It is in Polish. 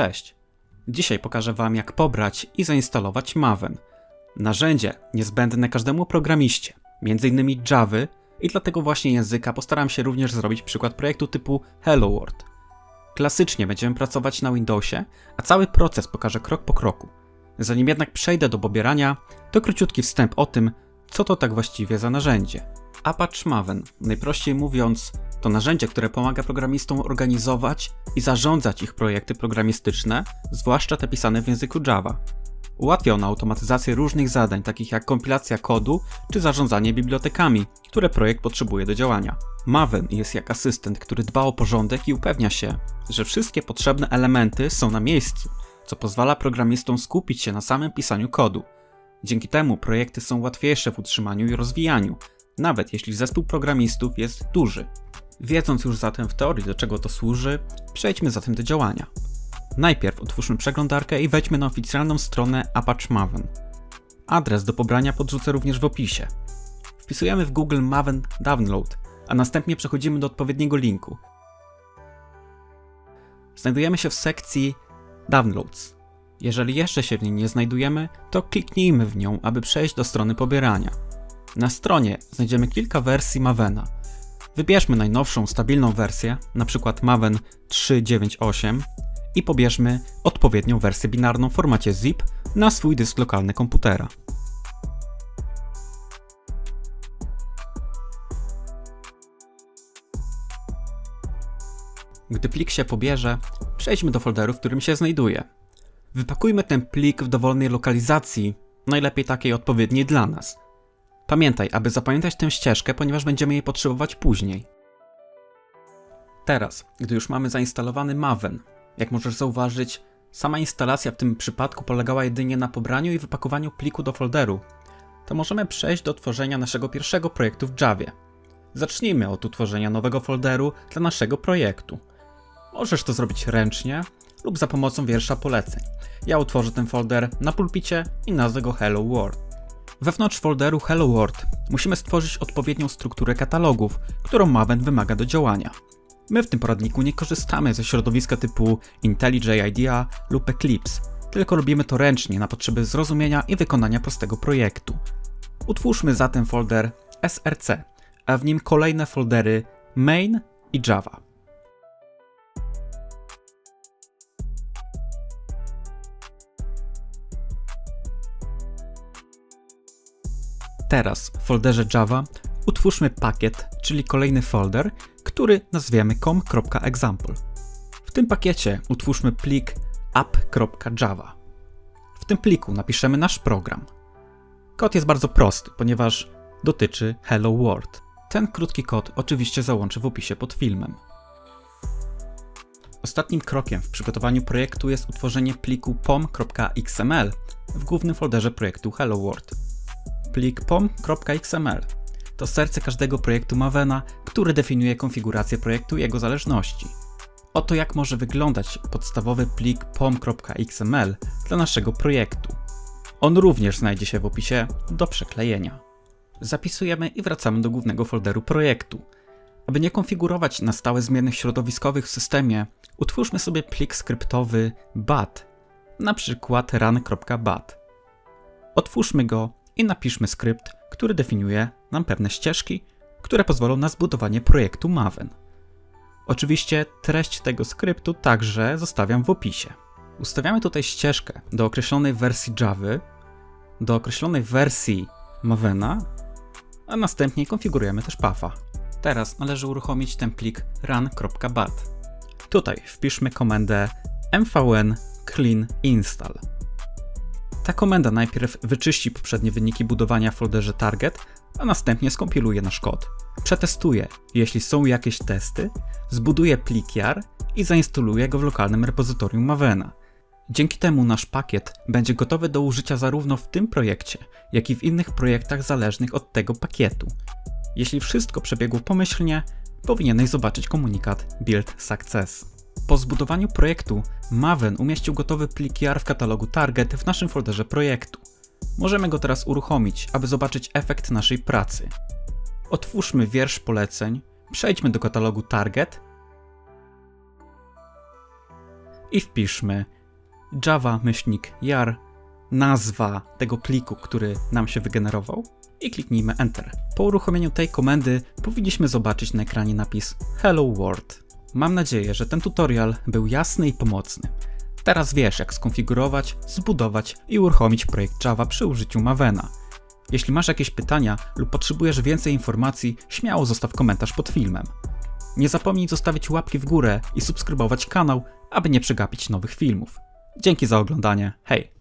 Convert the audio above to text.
Cześć! Dzisiaj pokażę Wam, jak pobrać i zainstalować Maven. Narzędzie niezbędne każdemu programiście, m.in. Java i dla tego właśnie języka postaram się również zrobić przykład projektu typu Hello World. Klasycznie będziemy pracować na Windowsie, a cały proces pokażę krok po kroku. Zanim jednak przejdę do pobierania, to króciutki wstęp o tym, co to tak właściwie za narzędzie. Apache Maven, najprościej mówiąc, to narzędzie, które pomaga programistom organizować i zarządzać ich projekty programistyczne, zwłaszcza te pisane w języku Java. Ułatwia ono automatyzację różnych zadań, takich jak kompilacja kodu czy zarządzanie bibliotekami, które projekt potrzebuje do działania. Maven jest jak asystent, który dba o porządek i upewnia się, że wszystkie potrzebne elementy są na miejscu, co pozwala programistom skupić się na samym pisaniu kodu. Dzięki temu projekty są łatwiejsze w utrzymaniu i rozwijaniu, nawet jeśli zespół programistów jest duży. Wiedząc już zatem w teorii do czego to służy, przejdźmy zatem do działania. Najpierw otwórzmy przeglądarkę i wejdźmy na oficjalną stronę Apache Maven. Adres do pobrania podrzucę również w opisie. Wpisujemy w Google Maven Download, a następnie przechodzimy do odpowiedniego linku. Znajdujemy się w sekcji Downloads. Jeżeli jeszcze się w niej nie znajdujemy, to kliknijmy w nią, aby przejść do strony pobierania. Na stronie znajdziemy kilka wersji Mavena. Wybierzmy najnowszą, stabilną wersję, np. Maven 3.9.8 i pobierzmy odpowiednią wersję binarną w formacie zip na swój dysk lokalny komputera. Gdy plik się pobierze, przejdźmy do folderu, w którym się znajduje. Wypakujmy ten plik w dowolnej lokalizacji, najlepiej takiej odpowiedniej dla nas. Pamiętaj, aby zapamiętać tę ścieżkę, ponieważ będziemy jej potrzebować później. Teraz, gdy już mamy zainstalowany Maven, jak możesz zauważyć, sama instalacja w tym przypadku polegała jedynie na pobraniu i wypakowaniu pliku do folderu, to możemy przejść do tworzenia naszego pierwszego projektu w Javie. Zacznijmy od utworzenia nowego folderu dla naszego projektu. Możesz to zrobić ręcznie lub za pomocą wiersza poleceń. Ja utworzę ten folder na pulpicie i nazwę go Hello World. Wewnątrz folderu Hello World musimy stworzyć odpowiednią strukturę katalogów, którą Maven wymaga do działania. My w tym poradniku nie korzystamy ze środowiska typu IntelliJ IDEA lub Eclipse, tylko robimy to ręcznie na potrzeby zrozumienia i wykonania prostego projektu. Utwórzmy zatem folder src, a w nim kolejne foldery main i java. Teraz w folderze Java utwórzmy pakiet, czyli kolejny folder, który nazwiemy com.example. W tym pakiecie utwórzmy plik app.java. W tym pliku napiszemy nasz program. Kod jest bardzo prosty, ponieważ dotyczy Hello World. Ten krótki kod oczywiście załączę w opisie pod filmem. Ostatnim krokiem w przygotowaniu projektu jest utworzenie pliku pom.xml w głównym folderze projektu Hello World. Plik pom.xml to serce każdego projektu Mavena, który definiuje konfigurację projektu i jego zależności. Oto jak może wyglądać podstawowy plik pom.xml dla naszego projektu. On również znajdzie się w opisie do przeklejenia. Zapisujemy i wracamy do głównego folderu projektu. Aby nie konfigurować na stałe zmiennych środowiskowych w systemie, utwórzmy sobie plik skryptowy bat, na przykład run.bat. Otwórzmy go i napiszmy skrypt, który definiuje nam pewne ścieżki, które pozwolą na zbudowanie projektu Maven. Oczywiście treść tego skryptu także zostawiam w opisie. Ustawiamy tutaj ścieżkę do określonej wersji Java, do określonej wersji Mavena, a następnie konfigurujemy też PAFA. Teraz należy uruchomić ten plik run.bat. Tutaj wpiszmy komendę mvn clean install. Ta komenda najpierw wyczyści poprzednie wyniki budowania w folderze target, a następnie skompiluje nasz kod. Przetestuje, jeśli są jakieś testy, zbuduje plik jar i zainstaluje go w lokalnym repozytorium Mavena. Dzięki temu nasz pakiet będzie gotowy do użycia zarówno w tym projekcie, jak i w innych projektach zależnych od tego pakietu. Jeśli wszystko przebiegło pomyślnie, powinieneś zobaczyć komunikat Build Success. Po zbudowaniu projektu, Maven umieścił gotowy plik jar w katalogu Target w naszym folderze projektu. Możemy go teraz uruchomić, aby zobaczyć efekt naszej pracy. Otwórzmy wiersz poleceń, przejdźmy do katalogu Target i wpiszmy java myślnik jar, nazwa tego pliku, który nam się wygenerował i kliknijmy Enter. Po uruchomieniu tej komendy powinniśmy zobaczyć na ekranie napis Hello World. Mam nadzieję, że ten tutorial był jasny i pomocny. Teraz wiesz, jak skonfigurować, zbudować i uruchomić projekt Java przy użyciu Mavena. Jeśli masz jakieś pytania lub potrzebujesz więcej informacji, śmiało zostaw komentarz pod filmem. Nie zapomnij zostawić łapki w górę i subskrybować kanał, aby nie przegapić nowych filmów. Dzięki za oglądanie. Hej!